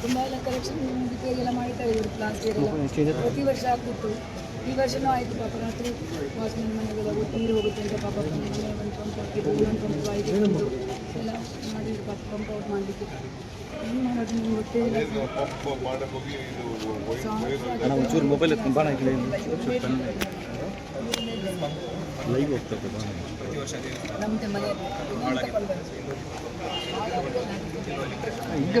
ತುಂಬ ಎಲ್ಲ ಕಲೆಕ್ಷನ್ ರಿಪೇರಿಯೆಲ್ಲ ಮಾಡ್ತಾ ಇದ್ರು ಲಾಸ್ಟ್ ಪ್ರತಿ ವರ್ಷ ಆಗ್ತಿತ್ತು ಈ ವರ್ಷನೂ ಆಯಿತು ಪಾಪ ರಾತ್ರಿ ವಾಚ್ಮೆನ್ ಮನೆಗೆಲ್ಲ ನೀರು ಹೋಗುತ್ತೆ ಅಂತ ಪಾಪ ಮನೆಗೆ ಒಂದು ಪಂಪ್ ಇಟ್ಟು ಎಲ್ಲ ಮಾಡಿದ್ರು ಪಾಪ ಪಂಪ್ ಔಟ್ ಮಾಡಲಿಕ್ಕೆ ಏನು ಮೊಬೈಲ್ ತುಂಬ ಲೈವ್ ಹೋಗ್ತದೆ ಬಾಣ ನಮ್ಮದೇ ಮಗು ಹಿಂಗೆ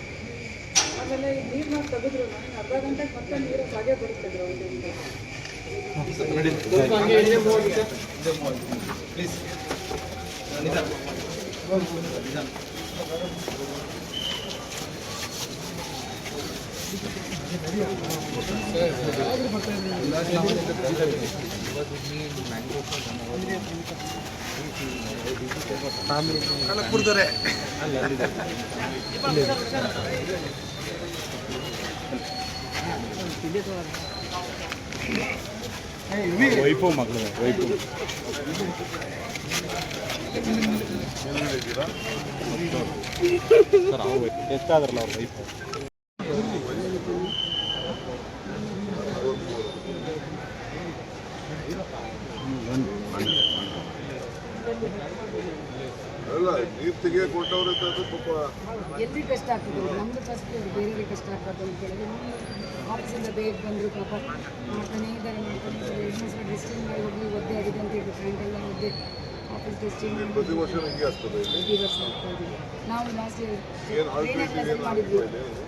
ಆಮೇಲೆ ಈ ನೀರನ್ನ ತೆಗೆದ್ರು ಅರ್ಧ ಗಂಟೆಗೆ ಮತ್ತೆ ನೀರು ಹಾಗೆ ಬರುತ್ತೆ ಗ್ರೌಂಡಿಂದ ವೈಫು ಮಗಳು ವೈಫು. ಸರ್ ಅವ್ರು ಎಷ್ಟಾದ್ರಲ್ಲ ಅವ್ರ ವೈಫು? ಅಲ್ಲ ನೀರು ತೆಗಿಯ ಕೊಟ್ಟವ್ರೆ ಪಾಪ. ಎಲ್ರಿಗೂ ಕಷ್ಟ ಆಗ್ತದೆ? ನಮ್ದು ಫಸ್ಟ್ ಬೇರೆ ಕಷ್ಟ ಆಗ್ತದೆ ಅಂತ ಹೇಳಿದ್ರೆ ಆಫೀಸಿಂದ ಬೇಗ ಬಂದರು ಪಾಪ. ಮಾಡ್ತಾನೆ ಇದ್ದಾರೆ ಮಾಡ್ತಾನೆ ಸಲ ಡಿಸ್ಟಿಂಗ್ ಮಾಡಿ ಹೋಗಿ ಒದ್ದೆ ಆಗಿದೆ ಅಂತ ಹೇಳಿ ಫ್ರೆಂಡ್ ಎಲ್ಲ ಒದ್ದೆ ಆಫೀಸ್ ಡಿಸ್ಟಿಂಗ್ ಪ್ರತಿ ವರ್ಷ ಹಿಂಗೆ ಆಗ್ತದೆ ಪ್ರತಿ ವರ್ಷ ಆಗ್ತದೆ ನಾವು ಲಾಸ್ಟ್ ಏನ್ ಡ್ರೈನೇಜ್ ಮಾಡಿದ್ವಿ.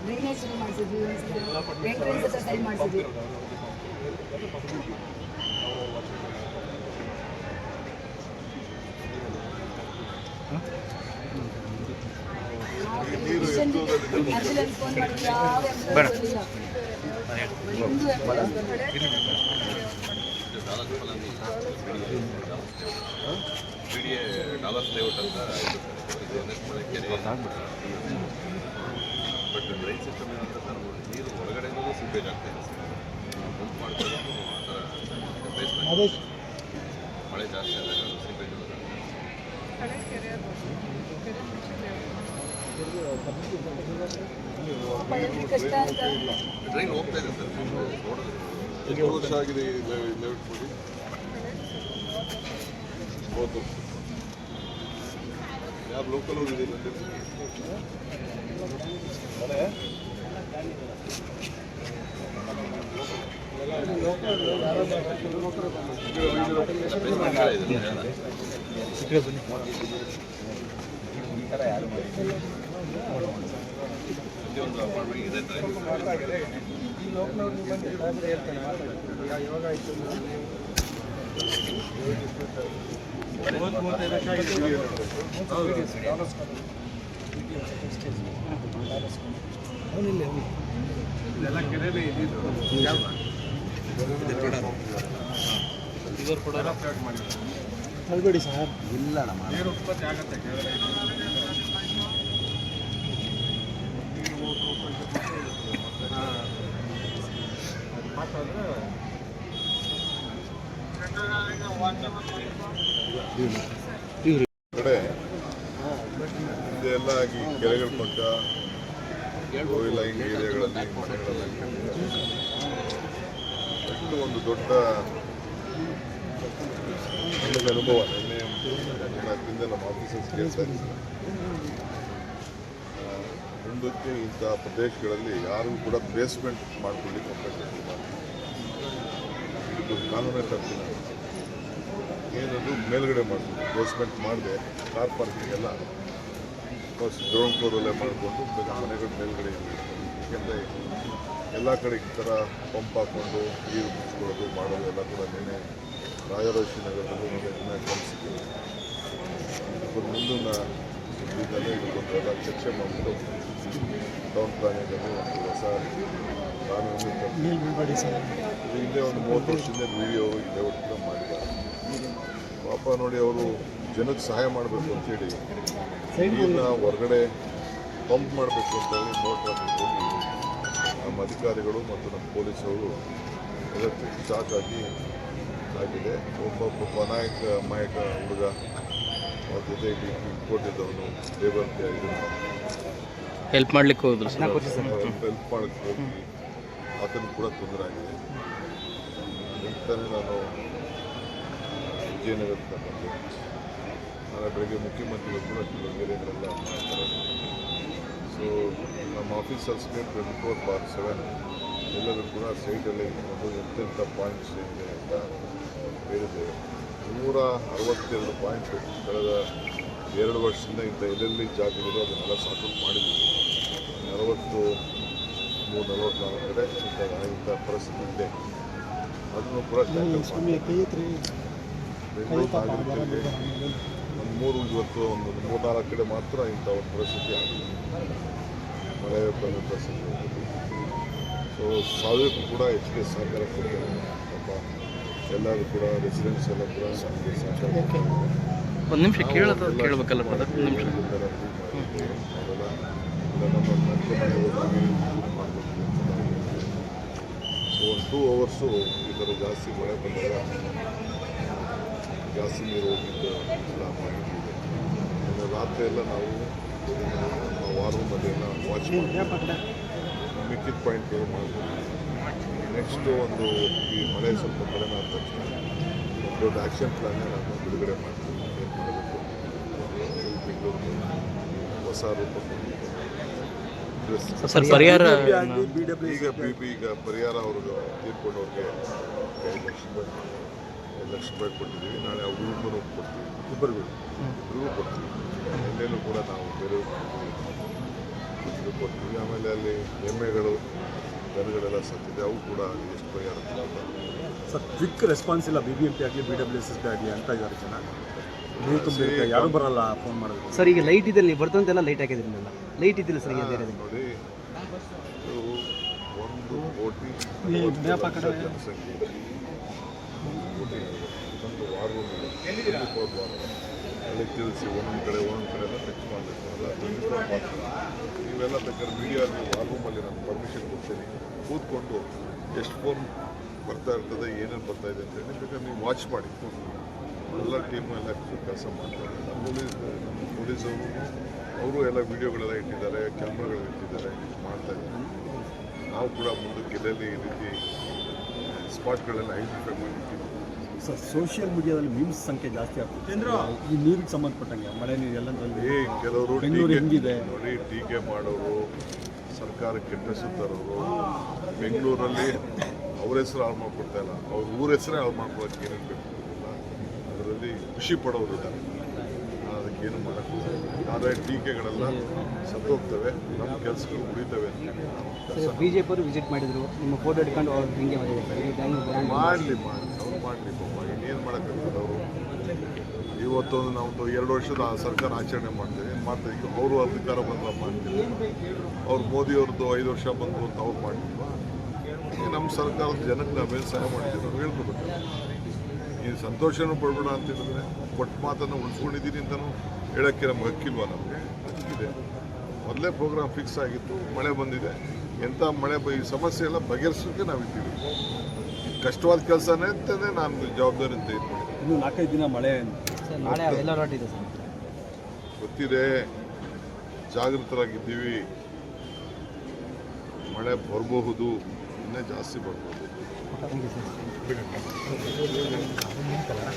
ಡ್ರೈನೇಜ್ ಮಾಡಿಸಿದ್ವಿ ಎಂಟ್ರೆನ್ಸ್ ಹತ್ರ ಮಾಡಿಸಿದ್ವಿ ನೀರು ಎತ್ತುವುದಲ್ಲಿ ಆಂಬ್ಯುಲೆನ್ಸ್ ಫೋನ್ ಮಾಡಿದ್ವಿ ಯಾವ ಆಂಬ್ಯುಲೆನ್ಸ್ ಇಲ್ಲ ಒಂದು ಆಂಬ್ಯುಲೆನ್ಸ್ ಬಿಡಿಎ ಡಾಲರ್ಸ್ ಲೇಔಟ್ ಅಂತ ಬಟ್ ಡ್ರೈನ್ ಸಿಸ್ಟಮ್ ಏನಂತ ಸರ್ ನೀರು ಹೊರಗಡೆನೂ ಸಿಪೇಜ್ ಆಗ್ತಾ ಇದೆ ಆ ಥರ ಮಳೆ ಜಾಸ್ತಿ ಆದಾಗ ಸಿಪೇಜ್ ಡ್ರೈನ್ ಹೋಗ್ತಾ ಇದೆ ಸರ್ ಎಷ್ಟು ಆಗಿದೆ ಈ ಲೆ- ಲೆವೆಟ್ ಮಾಡಿ ಮೂವತ್ತು ವರ್ಷ ಯಾರು ಲೋಕಲ್ ಅವ್ರು ಇದಿಲ್ಲ ಬೇಸ್ಮೆಂಟ್ ಮಳೆ ಇದೆ ಸರ್. ಇಲ್ಲ ನಮ್ಮ ಇದೆ ಡ್ರೈನ್ ತಳ್ಬೇಡಿ ಕಡೆ ಎಲ್ಲ ಆಗಿ ಹಿಂಗೆ ಏರಿಯಾಗಳಲ್ಲಿ ಒಂದು ದೊಡ್ಡ ನಮಗೆ ಅನುಭವ. ನಿನ್ನೆ ನಮ್ಮ ಆಫೀಸರ್ಸ್ ಕೇಳ್ತಾ ಇದ್ದಾರೆ. ಆ, ಮುಂದಕ್ಕೆ ಇಂಥ ಪ್ರದೇಶಗಳಲ್ಲಿ ಯಾರೂ ಕೂಡ ಪ್ಲೇಸ್ಮೆಂಟ್ ಮಾಡ್ಕೊಳ್ಳಿಕ್ಕೆ ಅವಕಾಶ ಇದು ಕಾನೂನೇ ತಪ್ಪಿಲ್ಲ. ಏನದು ಮೇಲ್ಗಡೆ ಮಾಡಿದ್ರು ಬೇಸ್ಮೆಂಟ್ ಮಾಡಿದೆ ಕಾರ್ ಪಾರ್ಕಿಂಗ್ ಎಲ್ಲ. ಫಸ್ಟ್ ಗ್ರೌಂಡ್ ಫ್ಲೋರಲ್ಲೇ ಮಾಡಿಕೊಂಡು ಮನೆಗಳ ಮೇಲ್ಗಡೆ ಏಕೆಂದರೆ ಎಲ್ಲ ಕಡೆ ಈ ಥರ ಪಂಪ್ ಹಾಕ್ಕೊಂಡು ನೀರು ಮುಚ್ಕೊಳ್ಳೋದು ಮಾಡೋದು ಎಲ್ಲ ಕೂಡ ನಿನ್ನೆ ನಗರದಲ್ಲಿ ನಗರದಲ್ಲೂ ನಿನ್ನೆ ಕಲಿಸಿದ್ದೀವಿ ಇದಕ್ಕೊಂದು ಮುಂದಿನ ಇದನ್ನೇ ಇದಕ್ಕೊಂದು ಎಲ್ಲ ಚರ್ಚೆ ಮಾಡಿಬಿಟ್ಟು ಟೌನ್ ಪ್ಲಾನಿಂಗನ್ನು ಒಂದು ಹೊಸ ತರ್ತೀವಿ. ಇದು ಹಿಂದೆ ಒಂದು ಮೂವತ್ತು ವರ್ಷದಿಂದ ವಿಡಿಯೋ ಇಲ್ಲೇ ಕೂಡ ಮಾಡಿದ್ದಾರೆ. ಪಾಪ ನೋಡಿ ಅವರು ಜನಕ್ಕೆ ಸಹಾಯ ಮಾಡಬೇಕು ಅಂತೇಳಿ ನೀರನ್ನ ಹೊರಗಡೆ ಪಂಪ್ ಮಾಡಬೇಕು ಅಂತ ಹೇಳಿ ಮೋಟ್ರ್ ಹಾಕಿಕೊಂಡು ನಮ್ಮ ಅಧಿಕಾರಿಗಳು ಮತ್ತು ನಮ್ಮ ಪೊಲೀಸರು ಎಲೆಕ್ಟ್ರಿಕ್ ಶಾಕ್ ಹಾಕಿ ಆಗಿದೆ. ಒಬ್ಬ ಪಾಪ ಮಾಯಕ ಹುಡುಗ ಅವ್ರ ಜೊತೆ ಇಲ್ಲಿ ಕೊಟ್ಟಿದ್ದವನು ಲೇಬರ್ ಇದನ್ನು ಹೆಲ್ಪ್ ಮಾಡ್ಲಿಕ್ಕೆ ಹೋದ್ರು ಸರ್ ಹೆಲ್ಪ್ ಮಾಡಕ್ಕೆ ಹೋಗಿ ಆತನಿಗೆ ಕೂಡ ತೊಂದರೆ ಆಗಿದೆ. ತಾನೇ ನಾನು ವಿಜಯನಗರ ಬಂದೆ ನಾಳೆ ಬೆಳಗ್ಗೆ ಮುಖ್ಯಮಂತ್ರಿಗಳು ಕೂಡ ಮಾಡ್ತಾರೆ ಸೊ ನಮ್ಮ ಆಫೀಸರ್ಸ್ಗೆ ಟ್ವೆಂಟಿ ಫೋರ್ ಬಾರ್ ಸೆವೆನ್ ಎಲ್ಲರೂ ಕೂಡ ಸೈಟಲ್ಲಿ ಒಂದು ಎಂತೆಂಥ ಪಾಯಿಂಟ್ಸ್ ಏನಿದೆ ಅಂತ ಹೇಳಿದ್ದೇವೆ ನೂರ ಅರವತ್ತೆರಡು ಪಾಯಿಂಟ್ ಕಳೆದ ಎರಡು ವರ್ಷದಿಂದ ಇಂಥ ಎಲ್ಲೆಲ್ಲಿ ಜಾಗಗಳಿದೆ ಅದನ್ನೆಲ್ಲ ಸಾಕೌಟ್ ಮಾಡಿದ್ದೀವಿ. ನಲವತ್ತು ಮೂರು ಕಡೆ ಇಂಥ ಪರಿಸ್ಥಿತಿ ಇದೆ ಅದನ್ನು ಕೂಡ ಒಂದು ಮೂರು ಇವತ್ತು ಒಂದು ಮೂರು ಮೂರ್ನಾಲ್ಕು ಕಡೆ ಮಾತ್ರ ಇಂಥ ಒಂದು ಪರಿಸ್ಥಿತಿ ಆಗಿದೆ ಮಳೆ ಬಂದ ಪರಿಸ್ಥಿತಿ ಸೊ ಸಾವಿರಕ್ಕೂ ಕೂಡ ಹೆಚ್ಚಿಗೆ ಸಹಕಾರ ಕೊಡ್ತಾರೆ ಪಾಪ ಎಲ್ಲರೂ ಕೂಡ ರೆಸಿಡೆನ್ಸ್ ಎಲ್ಲ ಕೂಡ ನಮಗೆ ಸಹಕಾರ. ಒಂದು ನಿಮಿಷ. ಕೇಳೋದು ಕೇಳಬೇಕಲ್ಲ ಒಂದು ನಿಮಿಷ ಅದೆಲ್ಲ ಅದೆಲ್ಲ ನಮ್ಮ ನಡ್ಕೊಂಡು ಹೋಗಿ ಮಾಡಬೇಕು ಸೊ ಒಂದು ಟೂ ಅವರ್ಸು ಈ ಥರ ಜಾಸ್ತಿ ಮಳೆ ಬಂದಾಗ ಜಾಸ್ತಿ ನೀರು ಹೋಗಿದ್ದು ಎಲ್ಲ ಮಾಹಿತಿ ಇದೆ ಇನ್ನು ರಾತ್ರಿ ಎಲ್ಲ ನಾವು ರೂಮಲ್ಲಿ ಎಲ್ಲ ವಾಚ್ ಮಾಡ್ತೀವಿ ಮಿಕ್ಕಿದ ಪಾಯಿಂಟ್ಗಳು ಮಾಡ್ತೀವಿ ನೆಕ್ಸ್ಟು ಒಂದು ಈ ಮಳೆ ಸ್ವಲ್ಪ ಕಡಿಮೆ ಆದ ತಕ್ಷಣ. ಒಂದು ದೊಡ್ಡ ಆ್ಯಕ್ಷನ್ ಪ್ಲಾನ್ನೇ ನಾನು ಬಿಡುಗಡೆ ಮಾಡ್ತೀನಿ. ಏನು ಮಾಡಬೇಕು? ಬೆಂಗಳೂರು ಹೊಸ ರೂಪ. ಸರ್ ಪರಿಹಾರ ಈಗ ಬಿ ಬಿ ಈಗ ಪರಿಹಾರ ಅವ್ರಿಗೆ ತೀರ್ಕೊಂಡವ್ರಿಗೆ ಐದು ಲಕ್ಷ ರೂಪಾಯಿ ಐದು ಲಕ್ಷ ರೂಪಾಯಿ ಕೊಟ್ಟಿದ್ದೀವಿ. ನಾಳೆ ಅವ್ರಿಗೂ ಕೊಡ್ತೀವಿ. ಇಬ್ಬರಿಗೂ ಇಬ್ಬರಿಗೂ ಕೊಡ್ತೀವಿ. ಎಲ್ಲೇನೂ ಕೂಡ ನಾವು ಬೇರೆ ಕೊಡ್ತೀವಿ. ಆಮೇಲೆ ಅಲ್ಲಿ ಎಮ್ಮೆಗಳು ದನಗಳೆಲ್ಲ ಸತ್ತಿದೆ. ಅವು ಕೂಡ ಎಷ್ಟು ಪರಿಹಾರ ಸರ್ ಕ್ವಿಕ್ ರೆಸ್ಪಾನ್ಸ್ ಇಲ್ಲ ಬಿ ಬಿ ಎಂ ಪಿ ಆಗಲಿ ಬಿ ಡಬ್ಲ್ಯೂ ಎಸ್ ಎಸ್ ಆಗಲಿ ಅಂತ ಇದ್ದಾರೆ ಜನ. ನೀರು ತುಂಬಿರುತ್ತೆ ಯಾರು ಬರಲ್ಲ ಫೋನ್ ಮಾಡೋದು ಸರ್ ಈಗ ಲೈಟ್ ಇದೆ ನೀವು ಬರ್ತಂತೆಲ್ಲ ಲೈಟ್ ಹಾಕಿದ್ರಲ್ಲ ಲೈಟ್ ಇದ್ದಿಲ್ಲ ಸರ್ ಈಗ ಬೇರೆ ನೋಡಿ ಇದು ಒಂದು ಕೋಟಿ ಜನಸಂಖ್ಯೆ ಒಂದು ವಾರ ಅಲ್ಲಿ ತಿಳಿಸಿ ಒಂದೊಂದು ಕಡೆ ಒಂದೊಂದು ಕಡೆ ಎಲ್ಲ ಟಚ್ ಮಾಡಬೇಕು. ಎಲ್ಲ ನೀವೆಲ್ಲ ಬೇಕಾದ್ರೆ ಮೀಡಿಯಾ ವಾರ್ ರೂಮಲ್ಲಿ ನಾನು ಪರ್ಮಿಷನ್ ಕೊಡ್ತೀನಿ. ಕೂತ್ಕೊಂಡು ಎಷ್ಟು ಫೋನ್ ಬರ್ತಾ ಇರ್ತದೆ ಏನೇನು ಬರ್ತಾ ಇದೆ ಅಂತ ಹೇಳಿ ಬೇಕಾದ್ರೆ ನೀವು ವಾಚ್ ಮಾಡಿ. ಎಲ್ಲ ಟೀಮು ಎಲ್ಲ ಕೆಲಸ ಮಾಡ್ತಾರೆ. ನಮ್ಮ ಪೊಲೀಸ್ ನಮ್ಮ ಪೊಲೀಸವರು ಅವರು ಎಲ್ಲ ವಿಡಿಯೋಗಳೆಲ್ಲ ಇಟ್ಟಿದ್ದಾರೆ ಕ್ಯಾಮ್ರಾಗಳು ಇಟ್ಟಿದ್ದಾರೆ ಮಾಡ್ತಾ ಇದ್ದಾರೆ. ನಾವು ಕೂಡ ಮುಂದಕ್ಕೆ ಎಲ್ಲೆಲ್ಲಿ ಈ ರೀತಿ ಸ್ಪಾಟ್ಗಳೆಲ್ಲ ಐಡೆಂಟಿಫೈ ಮಾಡಿರ್ತೀವಿ ಸರ್ ಸೋಷಿಯಲ್ ಮೀಡಿಯಾದಲ್ಲಿ ಮೀಮ್ಸ್ ಸಂಖ್ಯೆ ಜಾಸ್ತಿ ಆಗ್ತದೆ. ಈ ನೀರಿಗೆ ಸಂಬಂಧಪಟ್ಟಂಗೆ ಮಳೆ ನೀರು ಎಲ್ಲ ಏ ಕೆಲವರು ಬೆಂಗಳೂರು ಟೀಕೆ ಹೆಂಗಿದೆ? ನೋಡಿ ಟೀಕೆ ಮಾಡೋರು ಸರ್ಕಾರ ಕೆಟ್ಟಿಸುತ್ತಾರವರು ತರೋರು ಬೆಂಗಳೂರಲ್ಲಿ ಅವ್ರ ಹೆಸರು ಹಾಳು ಮಾಡ್ಕೊಡ್ತಾ ಇಲ್ಲ. ಅವ್ರ ಊರ ಹೆಸರೇ ಹಾಳು ಮಾಡ್ಕೊಳಕ್ಕೆ ಏನೇನು ಅದರಲ್ಲಿ ಖುಷಿ ಪಡೋರು ಇದ್ದಾರೆ. ನಾನು ಅದಕ್ಕೇನು ಮಾಡೋಕ್ಕಿಲ್ಲ ಆದರೆ ಟೀಕೆಗಳೆಲ್ಲ ಸತ್ತೋಗ್ತವೆ. ನಮ್ಮ ಕೆಲಸಗಳು ಉಳಿತವೆ ಅಂತ ನಾವು ಬಿ ಜೆ ಪಿಯವರು ವಿಸಿಟ್ ಮಾಡಿದ್ರು. ನಿಮ್ಮ ಫೋಟೋ ಇಟ್ಕೊಂಡು ಅವ್ರು ಹಿಂಗೆ ಮಾಡಲಿ ಮಾಡಲಿ ಅವ್ರು ಮಾಡಲಿ ಪಾಪ. ಇನ್ನೇನು ಮಾಡೋಕ್ಕಾಗ್ತದೆ ಅವರು. ಇವತ್ತೊಂದು ನಾವೊಂದು ಎರಡು ವರ್ಷದ ಸರ್ಕಾರ ಆಚರಣೆ ಮಾಡ್ತೇವೆ. ಏನು ಮಾಡ್ತಾ ಈಗ ಅವರು ಅಧಿಕಾರ ಬಂದ್ರೆ ಮಾಡ್ತೀವಿ ಅವ್ರು ಮೋದಿಯವ್ರದ್ದು ಐದು ವರ್ಷ ಬಂದು ಅಂತ ಅವ್ರು ಮಾಡಿಲ್ವಾ ಈ ನಮ್ಮ ಸರ್ಕಾರದ ಜನಕ್ಕೆ ನಾವೇನು ಸಹಾಯ ಮಾಡಿದ್ದೀವಿ ನಾವು ಹೇಳ್ಕೊಬೇಕು ಈ ಸಂತೋಷನೂ ಪಡ್ಬೇಡ ಅಂತ ಹೇಳಿದ್ರೆ ಕೊಟ್ಟ ಮಾತನ್ನು ಉಳಿಸ್ಕೊಂಡಿದ್ದೀನಿ ಅಂತಲೂ ಹೇಳೋಕ್ಕೆ ನಮ್ಗೆ ಹಕ್ಕಿಲ್ವ ನಮಗೆ? ಹಕ್ಕಿದೆ ಮೊದಲೇ ಪ್ರೋಗ್ರಾಮ್ ಫಿಕ್ಸ್ ಆಗಿತ್ತು ಮಳೆ ಬಂದಿದೆ. ಎಂಥ ಮಳೆ ಬ- ಈ ಸಮಸ್ಯೆ ಎಲ್ಲ ಬಗೆಹರಿಸೋಕ್ಕೆ ನಾವಿದ್ದೀವಿ ಕಷ್ಟವಾದ ಕೆಲಸನೇ ಅಂತಲೇ ನಾನು ಜವಾಬ್ದಾರಿ ಅಂತ ಇನ್ನು ನಾಲ್ಕೈದು ದಿನ ಮಳೆ ನಾಳೆ ಎಲ್ಲ ಅಲರ್ಟ್ ಇದೆ ಸರ್. ಗೊತ್ತಿದೆ. ಜಾಗೃತರಾಗಿದ್ದೀವಿ. ಮಳೆ ಬರಬಹುದು ಇನ್ನೇ ಜಾಸ್ತಿ ಬರ್ಬೋದು. Thank you sir.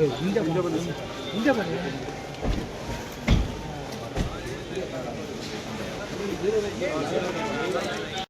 ನಿಮಿಷ. ಹಿಂದೆ ಬನ್ನಿ ಹಿಂದೆ ಬನ್ನಿ ¡Vamos!